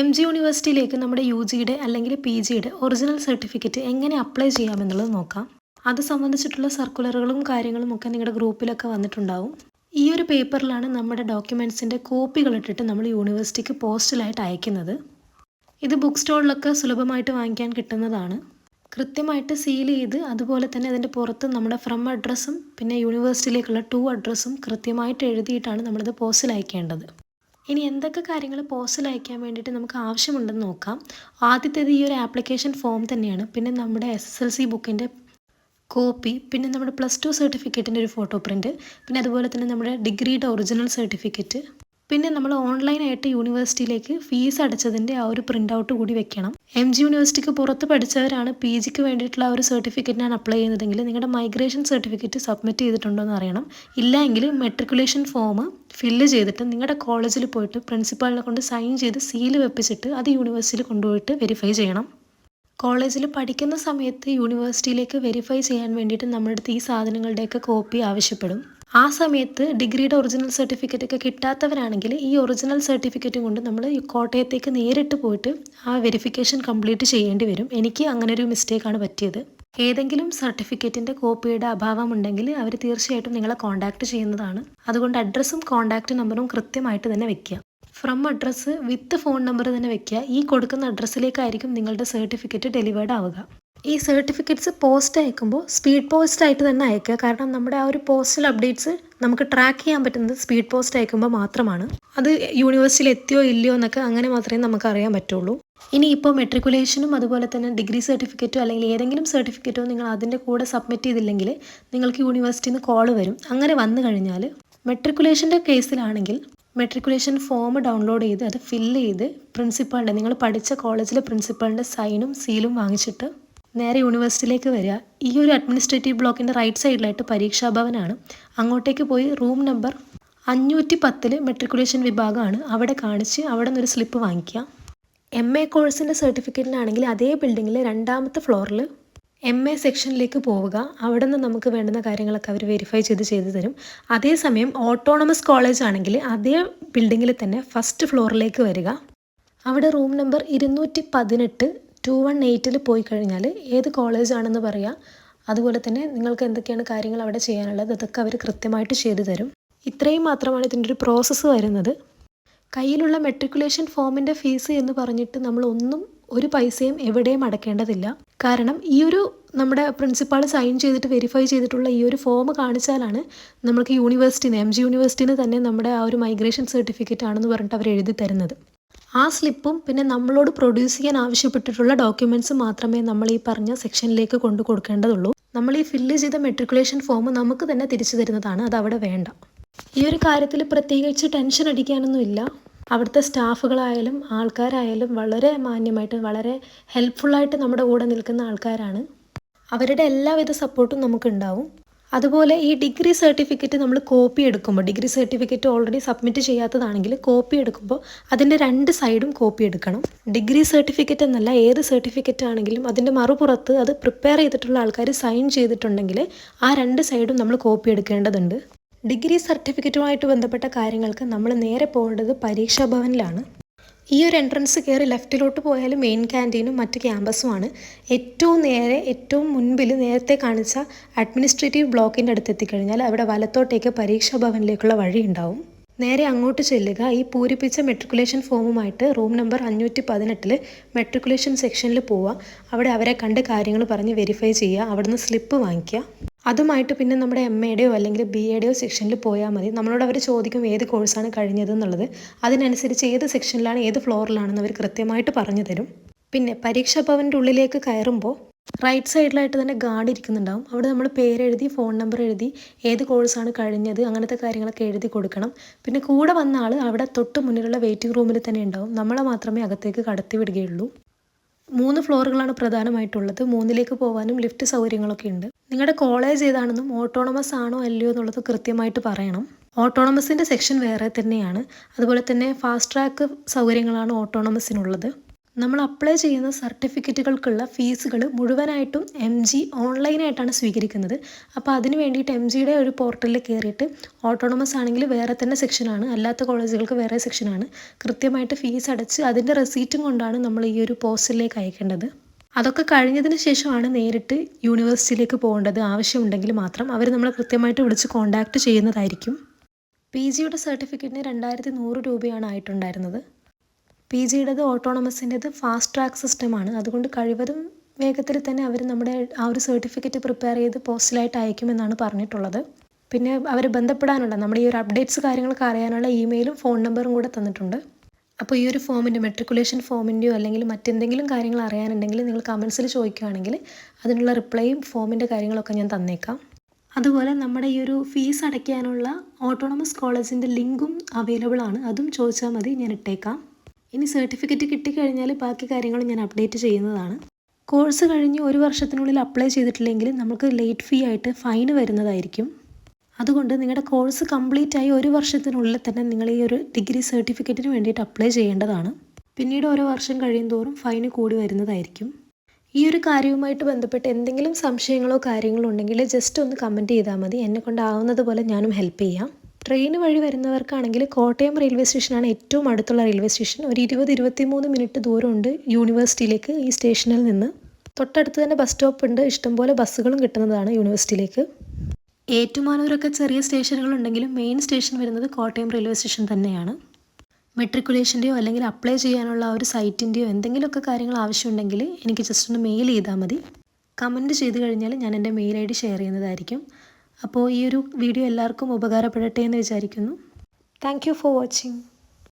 M G യൂണിവേഴ്സിറ്റിയിലേക്ക് നമ്മുടെ U ജിയുടെ അല്ലെങ്കിൽ പി ജിയുടെ ഒറിജിനൽ സർട്ടിഫിക്കറ്റ് എങ്ങനെ അപ്ലൈ ചെയ്യാമെന്നുള്ളത് നോക്കാം. അത് സംബന്ധിച്ചിട്ടുള്ള സർക്കുലറുകളും കാര്യങ്ങളും ഒക്കെ നിങ്ങളുടെ ഗ്രൂപ്പിലൊക്കെ വന്നിട്ടുണ്ടാവും. ഈ ഒരു പേപ്പറിലാണ് നമ്മുടെ ഡോക്യുമെന്റ്സിന്റെ കോപ്പികൾ ഇട്ടിട്ട് നമ്മൾ യൂണിവേഴ്സിറ്റിക്ക് പോസ്റ്റലായിട്ട് അയക്കുന്നത്. ഇത് ബുക്ക് സ്റ്റോളിലൊക്കെ സുലഭമായിട്ട് വാങ്ങിക്കാൻ കിട്ടുന്നതാണ്. കൃത്യമായിട്ട് സീൽ ചെയ്ത് അതുപോലെ തന്നെ അതിന്റെ പുറത്ത് നമ്മുടെ ഫ്രം അഡ്രസ്സും പിന്നെ യൂണിവേഴ്സിറ്റിയിലേക്കുള്ള ടു അഡ്രസ്സും കൃത്യമായിട്ട് എഴുതിയിട്ടാണ് നമ്മളിത് പോസ്റ്റിൽ അയക്കേണ്ടത്. ഇനി എന്തൊക്കെ കാര്യങ്ങൾ പോസ്റ്റിൽ അയക്കാൻ വേണ്ടിയിട്ട് നമുക്ക് ആവശ്യമുണ്ടെന്ന് നോക്കാം. ആദ്യത്തേത് ഈ ഒരു ആപ്ലിക്കേഷൻ ഫോം തന്നെയാണ്. പിന്നെ നമ്മുടെ എസ് എസ് എൽ സി ബുക്കിന്റെ കോപ്പി പിന്നെ നമ്മുടെ പ്ലസ് ടു സർട്ടിഫിക്കറ്റിന്റെ ഒരു ഫോട്ടോ പ്രിന്റ് പിന്നെ അതുപോലെ തന്നെ നമ്മുടെ ഡിഗ്രിയുടെ ഒറിജിനൽ സർട്ടിഫിക്കറ്റ് പിന്നെ നമ്മൾ ഓൺലൈനായിട്ട് യൂണിവേഴ്സിറ്റിയിലേക്ക് ഫീസ് അടച്ചതിന്റെ ആ ഒരു പ്രിന്റ് ഔട്ട് കൂടി വെക്കണം. എം ജി യൂണിവേഴ്സിറ്റിക്ക് പുറത്ത് പഠിച്ചവരാണ് പി ജിക്ക് വേണ്ടിയിട്ടുള്ള ഒരു സർട്ടിഫിക്കറ്റിനാണ് അപ്ലൈ ചെയ്യുന്നതെങ്കിൽ നിങ്ങളുടെ മൈഗ്രേഷൻ സർട്ടിഫിക്കറ്റ് സബ്മിറ്റ് ചെയ്തിട്ടുണ്ടോ എന്ന് അറിയണം. ഇല്ലെങ്കിൽ മെട്രിക്കുലേഷൻ ഫോം ഫില്ല് ചെയ്തിട്ട് നിങ്ങളുടെ കോളേജിൽ പോയിട്ട് പ്രിൻസിപ്പാളിനെ കൊണ്ട് സൈൻ ചെയ്ത് സീൽ വെപ്പിച്ചിട്ട് അത് യൂണിവേഴ്സിറ്റിയിൽ കൊണ്ടുപോയിട്ട് വെരിഫൈ ചെയ്യണം. കോളേജിൽ പഠിക്കുന്ന സമയത്ത് യൂണിവേഴ്സിറ്റിയിലേക്ക് വെരിഫൈ ചെയ്യാൻ വേണ്ടിയിട്ട് നമ്മുടെ അടുത്ത് ഈ സാധനങ്ങളുടെയൊക്കെ കോപ്പി ആവശ്യപ്പെടും. ആ സമയത്ത് ഡിഗ്രിയുടെ ഒറിജിനൽ സർട്ടിഫിക്കറ്റ് ഒക്കെ കിട്ടാത്തവരാണെങ്കിൽ ഈ ഒറിജിനൽ സർട്ടിഫിക്കറ്റും കൊണ്ട് നമ്മൾ കോട്ടയത്തേക്ക് നേരിട്ട് പോയിട്ട് ആ വെരിഫിക്കേഷൻ കംപ്ലീറ്റ് ചെയ്യേണ്ടി വരും. എനിക്ക് അങ്ങനെ ഒരു മിസ്റ്റേക്കാണ് പറ്റിയത്. ഏതെങ്കിലും സർട്ടിഫിക്കറ്റിന്റെ കോപ്പിയുടെ അഭാവം ഉണ്ടെങ്കിൽ അവർ തീർച്ചയായിട്ടും നിങ്ങളെ കോൺടാക്റ്റ് ചെയ്യുന്നതാണ്. അതുകൊണ്ട് അഡ്രസ്സും കോൺടാക്റ്റ് നമ്പറും കൃത്യമായിട്ട് തന്നെ വെക്കുക. From address with phone number തന്നെ വെക്കുക. ഈ കൊടുക്കുന്ന അഡ്രസ്സിലേക്കായിരിക്കും നിങ്ങളുടെ സർട്ടിഫിക്കറ്റ് ഡെലിവേർഡ് ആവുക. ഈ സർട്ടിഫിക്കറ്റ്സ് പോസ്റ്റ് അയക്കുമ്പോൾ സ്പീഡ് പോസ്റ്റ് ആയിട്ട് തന്നെ അയക്കുക. കാരണം നമ്മുടെ ആ ഒരു പോസ്റ്റൽ അപ്ഡേറ്റ്സ് നമുക്ക് ട്രാക്ക് ചെയ്യാൻ പറ്റുന്നത് സ്പീഡ് പോസ്റ്റ് അയക്കുമ്പോൾ മാത്രമാണ്. അത് യൂണിവേഴ്സിറ്റിയിൽ എത്തിയോ ഇല്ലയോ എന്നൊക്കെ അങ്ങനെ മാത്രമേ നമുക്ക് അറിയാൻ പറ്റുള്ളൂ. ഇനി ഇപ്പോൾ മെട്രിക്കുലേഷനും അതുപോലെ തന്നെ ഡിഗ്രി സർട്ടിഫിക്കറ്റോ അല്ലെങ്കിൽ ഏതെങ്കിലും സർട്ടിഫിക്കറ്റോ നിങ്ങൾ അതിന്റെ കൂടെ സബ്മിറ്റ് ചെയ്തില്ലെങ്കിൽ നിങ്ങൾക്ക് യൂണിവേഴ്സിറ്റിയിൽ നിന്ന് കോൾ വരും. അങ്ങനെ വന്നു കഴിഞ്ഞാൽ മെട്രിക്കുലേഷന്റെ കേസിലാണെങ്കിൽ മെട്രിക്കുലേഷൻ ഫോം ഡൗൺലോഡ് ചെയ്ത് അത് ഫില്ല് ചെയ്ത് പ്രിൻസിപ്പാളിന്റെ നിങ്ങൾ പഠിച്ച കോളേജിലെ പ്രിൻസിപ്പാളിന്റെ സൈനും സീലും വാങ്ങിച്ചിട്ട് നേരെ യൂണിവേഴ്സിറ്റിയിലേക്ക് വരിക. ഈ ഒരു അഡ്മിനിസ്ട്രേറ്റീവ് ബ്ലോക്കിന്റെ റൈറ്റ് സൈഡിലായിട്ട് പരീക്ഷാ ഭവനാണ് അങ്ങോട്ടേക്ക് പോയി റൂം നമ്പർ അഞ്ഞൂറ്റി പത്തിൽ മെട്രിക്കുലേഷൻ വിഭാഗമാണ് അവിടെ കാണിച്ച് അവിടെ നിന്നൊരു സ്ലിപ്പ് വാങ്ങിക്കുക. എം എ കോഴ്സിന്റെ സർട്ടിഫിക്കറ്റിനാണെങ്കിൽ അതേ ബിൽഡിങ്ങിലെ രണ്ടാമത്തെ ഫ്ലോറിൽ എം എ സെക്ഷനിലേക്ക് പോവുക. അവിടെ നിന്ന് നമുക്ക് വേണ്ടുന്ന കാര്യങ്ങളൊക്കെ അവർ വെരിഫൈ ചെയ്ത് ചെയ്തു തരും. അതേസമയം ഓട്ടോണമസ് കോളേജ് ആണെങ്കിൽ അതേ ബിൽഡിങ്ങിൽ തന്നെ ഫസ്റ്റ് ഫ്ലോറിലേക്ക് വരിക. അവിടെ റൂം നമ്പർ ഇരുന്നൂറ്റി പതിനെട്ട് ടു വൺ എയ്റ്റിൽ പോയി കഴിഞ്ഞാൽ ഏത് കോളേജാണെന്ന് പറയുക അതുപോലെ തന്നെ നിങ്ങൾക്ക് എന്തൊക്കെയാണ് കാര്യങ്ങൾ അവിടെ ചെയ്യാനുള്ളത് അതൊക്കെ അവർ കൃത്യമായിട്ട് ചെയ്തു തരും. ഇത്രയും മാത്രമാണ് ഇതിന്റെ ഒരു പ്രോസസ്സ് വരുന്നത്. കയ്യിലുള്ള മെട്രിക്കുലേഷൻ ഫോമിന്റെ ഫീസ് എന്ന് പറഞ്ഞിട്ട് നമ്മൾ ഒന്നും ഒരു പൈസയും എവിടെയും അടക്കേണ്ടതില്ല. കാരണം ഈ ഒരു നമ്മുടെ പ്രിൻസിപ്പാൾ സൈൻ ചെയ്തിട്ട് വെരിഫൈ ചെയ്തിട്ടുള്ള ഈ ഒരു ഫോം കാണിച്ചാലാണ് നമുക്ക് യൂണിവേഴ്സിറ്റിന്ന് എം ജി യൂണിവേഴ്സിറ്റിന്ന് തന്നെ നമ്മുടെ ആ ഒരു മൈഗ്രേഷൻ സർട്ടിഫിക്കറ്റ് ആണെന്ന് പറഞ്ഞിട്ട് അവർ എഴുതി തരുന്നത്. ആ സ്ലിപ്പും പിന്നെ നമ്മളോട് പ്രൊഡ്യൂസ് ചെയ്യാൻ ആവശ്യപ്പെട്ടിട്ടുള്ള ഡോക്യുമെന്റ്സ് മാത്രമേ നമ്മൾ ഈ പറഞ്ഞ സെക്ഷനിലേക്ക് കൊണ്ടു കൊടുക്കേണ്ടതുള്ളൂ. നമ്മൾ ഈ ഫില്ല് ചെയ്ത മെട്രിക്കുലേഷൻ ഫോം നമുക്ക് തന്നെ തിരിച്ചു തരുന്നതാണ് അത് അവിടെ വേണ്ട. ഈ ഒരു കാര്യത്തിൽ പ്രത്യേകിച്ച് ടെൻഷൻ അടിക്കാനൊന്നുമില്ല അവിടുത്തെ സ്റ്റാഫുകളായാലും ആൾക്കാരായാലും വളരെ മാന്യമായിട്ട് വളരെ ഹെൽപ്ഫുള്ളായിട്ട് നമ്മുടെ കൂടെ നിൽക്കുന്ന ആൾക്കാരാണ്. അവരുടെ എല്ലാവിധ സപ്പോർട്ടും നമുക്കുണ്ടാവും. അതുപോലെ ഈ ഡിഗ്രി സർട്ടിഫിക്കറ്റ് നമ്മൾ കോപ്പി എടുക്കുമ്പോൾ ഡിഗ്രി സർട്ടിഫിക്കറ്റ് ഓൾറെഡി സബ്മിറ്റ് ചെയ്യാത്തതാണെങ്കിൽ കോപ്പി എടുക്കുമ്പോൾ അതിന്റെ രണ്ട് സൈഡും കോപ്പി എടുക്കണം. ഡിഗ്രി സർട്ടിഫിക്കറ്റ് എന്നല്ല ഏത് സർട്ടിഫിക്കറ്റ് ആണെങ്കിലും അതിന്റെ മറുപുറത്ത് അത് പ്രിപ്പയർ ചെയ്തിട്ടുള്ള ആൾക്കാർ സൈൻ ചെയ്തിട്ടുണ്ടെങ്കിൽ ആ രണ്ട് സൈഡും നമ്മൾ കോപ്പി എടുക്കേണ്ടതുണ്ട്. ഡിഗ്രി സർട്ടിഫിക്കറ്റുമായിട്ട് ബന്ധപ്പെട്ട കാര്യങ്ങൾക്ക് നമ്മൾ നേരെ പോകേണ്ടത് പരീക്ഷാ ഭവനിലാണ്. ഈ ഒരു എൻട്രൻസ് കയറി ലെഫ്റ്റിലോട്ട് പോയാൽ മെയിൻ ക്യാന്റീനും മറ്റ് ക്യാമ്പസുമാണ് ഏറ്റവും നേരെ ഏറ്റവും മുൻപിൽ നേരത്തെ കാണിച്ച അഡ്മിനിസ്ട്രേറ്റീവ് ബ്ലോക്കിന്റെ അടുത്ത് എത്തിക്കഴിഞ്ഞാൽ അവിടെ വലത്തോട്ടേക്ക് പരീക്ഷാ ഭവനിലേക്കുള്ള വഴി ഉണ്ടാവും. നേരെ അങ്ങോട്ട് ചെല്ലുക ഈ പൂരിപ്പിച്ച മെട്രിക്കുലേഷൻ ഫോമുമായിട്ട് റൂം നമ്പർ അഞ്ഞൂറ്റി പതിനെട്ടിൽ മെട്രിക്കുലേഷൻ സെക്ഷനിൽ പോവുക. അവിടെ അവരെ കണ്ട് കാര്യങ്ങൾ പറഞ്ഞ് വെരിഫൈ ചെയ്യുക അവിടുന്ന് സ്ലിപ്പ് വാങ്ങിക്കുക. അതുമായിട്ട് പിന്നെ നമ്മുടെ എം എയുടെയോ അല്ലെങ്കിൽ ബി എയുടെയോ സെക്ഷനിൽ പോയാൽ മതി. നമ്മളോട് അവർ ചോദിക്കും ഏത് കോഴ്സാണ് കഴിഞ്ഞത് എന്നുള്ളത്. അതിനനുസരിച്ച് ഏത് സെക്ഷനിലാണ് ഏത് ഫ്ലോറിലാണെന്ന് അവർ കൃത്യമായിട്ട് പറഞ്ഞു തരും. പിന്നെ പരീക്ഷാ ഭവന്റെ ഉള്ളിലേക്ക് കയറുമ്പോൾ റൈറ്റ് സൈഡിലായിട്ട് തന്നെ ഗാർഡ് ഇരിക്കുന്നുണ്ടാവും. അവിടെ നമ്മൾ പേരെഴുതി ഫോൺ നമ്പർ എഴുതി ഏത് കോഴ്സാണ് കഴിഞ്ഞത് അങ്ങനത്തെ കാര്യങ്ങളൊക്കെ എഴുതി കൊടുക്കണം. പിന്നെ കൂടെ വന്ന ആൾ അവിടെ തൊട്ട് മുന്നിലുള്ള വെയിറ്റിംഗ് റൂമിൽ തന്നെ ഉണ്ടാവും. നമ്മളെ മാത്രമേ അകത്തേക്ക് കടത്തി വിടുകയുള്ളൂ. മൂന്ന് ഫ്ലോറുകളാണ് പ്രധാനമായിട്ടുള്ളത്. മൂന്നിലേക്ക് പോകാനും ലിഫ്റ്റ് സൗകര്യങ്ങളൊക്കെ ഉണ്ട്. നിങ്ങളുടെ കോളേജ് ഏതാണെന്നും ഓട്ടോണമസ് ആണോ അല്ലയോ എന്നുള്ളത് കൃത്യമായിട്ട് പറയണം. ഓട്ടോണമസിന്റെ സെക്ഷൻ വേറെ തന്നെയാണ്. അതുപോലെ തന്നെ ഫാസ്റ്റ് ട്രാക്ക് സൗകര്യങ്ങളാണ് ഓട്ടോണമസിനുള്ളത്. നമ്മൾ അപ്ലൈ ചെയ്യുന്ന സർട്ടിഫിക്കറ്റുകൾക്കുള്ള ഫീസുകൾ മുഴുവനായിട്ടും എം ജി ഓൺലൈനായിട്ടാണ് സ്വീകരിക്കുന്നത്. അപ്പോൾ അതിന് വേണ്ടിയിട്ട് എം ജിയുടെ ഒരു പോർട്ടലിൽ കയറിയിട്ട് ഓട്ടോണമസ് ആണെങ്കിൽ വേറെ തന്നെ സെക്ഷനാണ് അല്ലാത്ത കോളേജുകൾക്ക് വേറെ സെക്ഷനാണ് കൃത്യമായിട്ട് ഫീസ് അടച്ച് അതിന്റെ റെസീറ്റും കൊണ്ടാണ് നമ്മൾ ഈ ഒരു പോസ്റ്റിലേക്ക് അയക്കേണ്ടത്. അതൊക്കെ കഴിഞ്ഞതിന് ശേഷമാണ് നേരിട്ട് യൂണിവേഴ്സിറ്റിയിലേക്ക് പോകേണ്ടത് ആവശ്യമുണ്ടെങ്കിൽ മാത്രം അവർ നമ്മളെ കൃത്യമായിട്ട് വിളിച്ച് കോൺടാക്റ്റ് ചെയ്യുന്നതായിരിക്കും. പി ജിയുടെ സർട്ടിഫിക്കറ്റിന് രണ്ടായിരത്തി നൂറ് രൂപയാണ് ആയിട്ടുണ്ടായിരുന്നത്. പി ജിയുടേത് ഓട്ടോണമസിന്റെത് ഫാസ്റ്റ് ട്രാക്ക് സിസ്റ്റമാണ് അതുകൊണ്ട് കഴിവതും വേഗത്തിൽ തന്നെ അവർ നമ്മുടെ ആ ഒരു സർട്ടിഫിക്കറ്റ് പ്രിപ്പയർ ചെയ്ത് പോസ്റ്റിലായിട്ട് അയക്കുമെന്നാണ് പറഞ്ഞിട്ടുള്ളത്. പിന്നെ അവർ ബന്ധപ്പെടാനുള്ള നമ്മുടെ ഈ ഒരു അപ്ഡേറ്റ്സ് കാര്യങ്ങളൊക്കെ അറിയാനുള്ള ഇമെയിലും ഫോൺ നമ്പറും കൂടെ തന്നിട്ടുണ്ട്. അപ്പോൾ ഈ ഒരു ഫോമിന്റെ മെട്രിക്കുലേഷൻ ഫോമിന്റെയോ അല്ലെങ്കിൽ മറ്റെന്തെങ്കിലും കാര്യങ്ങൾ അറിയാനുണ്ടെങ്കിൽ നിങ്ങൾ കമൻസിൽ ചോദിക്കുകയാണെങ്കിൽ അതിനുള്ള റിപ്ലൈയും ഫോമിന്റെ കാര്യങ്ങളൊക്കെ ഞാൻ തന്നേക്കാം. അതുപോലെ നമ്മുടെ ഈ ഒരു ഫീസ് അടയ്ക്കാനുള്ള ഓട്ടോണമസ് കോളേജിന്റെ ലിങ്കും അവൈലബിൾ ആണ് അതും ചോദിച്ചാൽ മതി ഞാൻ ഇട്ടേക്കാം. ഇനി സർട്ടിഫിക്കറ്റ് കിട്ടിക്കഴിഞ്ഞാൽ ബാക്കി കാര്യങ്ങളും ഞാൻ അപ്ഡേറ്റ് ചെയ്യുന്നതാണ്. കോഴ്സ് കഴിഞ്ഞ് ഒരു വർഷത്തിനുള്ളിൽ അപ്ലൈ ചെയ്തിട്ടില്ലെങ്കിൽ നമുക്ക് ലേറ്റ് ഫീ ആയിട്ട് ഫൈൻ വരുന്നതായിരിക്കും. അതുകൊണ്ട് നിങ്ങളുടെ കോഴ്സ് കംപ്ലീറ്റ് ആയി ഒരു വർഷത്തിനുള്ളിൽ തന്നെ നിങ്ങൾ ഈ ഒരു ഡിഗ്രി സർട്ടിഫിക്കറ്റിന് വേണ്ടിയിട്ട് അപ്ലൈ ചെയ്യേണ്ടതാണ്. പിന്നീട് ഓരോ വർഷം കഴിയും തോറും ഫൈന് കൂടി വരുന്നതായിരിക്കും. ഈ ഒരു കാര്യവുമായിട്ട് ബന്ധപ്പെട്ട് എന്തെങ്കിലും സംശയങ്ങളോ കാര്യങ്ങളോ ഉണ്ടെങ്കിൽ ജസ്റ്റ് ഒന്ന് കമന്റ് ചെയ്താൽ മതി. എന്നെ കൊണ്ടാവുന്നത് പോലെ ഞാനും ഹെൽപ്പ് ചെയ്യാം. ട്രെയിൻ വഴി വരുന്നവർക്കാണെങ്കിൽ കോട്ടയം റെയിൽവേ സ്റ്റേഷനാണ് ഏറ്റവും അടുത്തുള്ള റെയിൽവേ സ്റ്റേഷൻ ഒരു ഇരുപത് ഇരുപത്തിമൂന്ന് മിനിറ്റ് ദൂരമുണ്ട് യൂണിവേഴ്സിറ്റിയിലേക്ക് ഈ സ്റ്റേഷനിൽ നിന്ന്. തൊട്ടടുത്ത് തന്നെ ബസ് സ്റ്റോപ്പ് ഉണ്ട്. ഇഷ്ടംപോലെ ബസ്സുകളും കിട്ടുന്നതാണ് യൂണിവേഴ്സിറ്റിയിലേക്ക് ഏറ്റുമാനൂരൊക്കെ ചെറിയ സ്റ്റേഷനുകളുണ്ടെങ്കിലും മെയിൻ സ്റ്റേഷൻ വരുന്നത് കോട്ടയം റെയിൽവേ സ്റ്റേഷൻ തന്നെയാണ്. മെട്രിക്കുലേഷന്റെയോ അല്ലെങ്കിൽ അപ്ലൈ ചെയ്യാനുള്ള ഒരു സൈറ്റിന്റെയോ എന്തെങ്കിലുമൊക്കെ കാര്യങ്ങൾ ആവശ്യമുണ്ടെങ്കിൽ എനിക്ക് ജസ്റ്റ് ഒന്ന് മെയിൽ ചെയ്താൽ മതി. കമന്റ് ചെയ്ത് കഴിഞ്ഞാൽ ഞാൻ എന്റെ മെയിൽ ഐ ഡി ഷെയർ ചെയ്യുന്നതായിരിക്കും. അപ്പോൾ ഈ ഒരു വീഡിയോ എല്ലാവർക്കും ഉപകാരപ്പെടട്ടെ എന്ന് വിചാരിക്കുന്നു. Thank for watching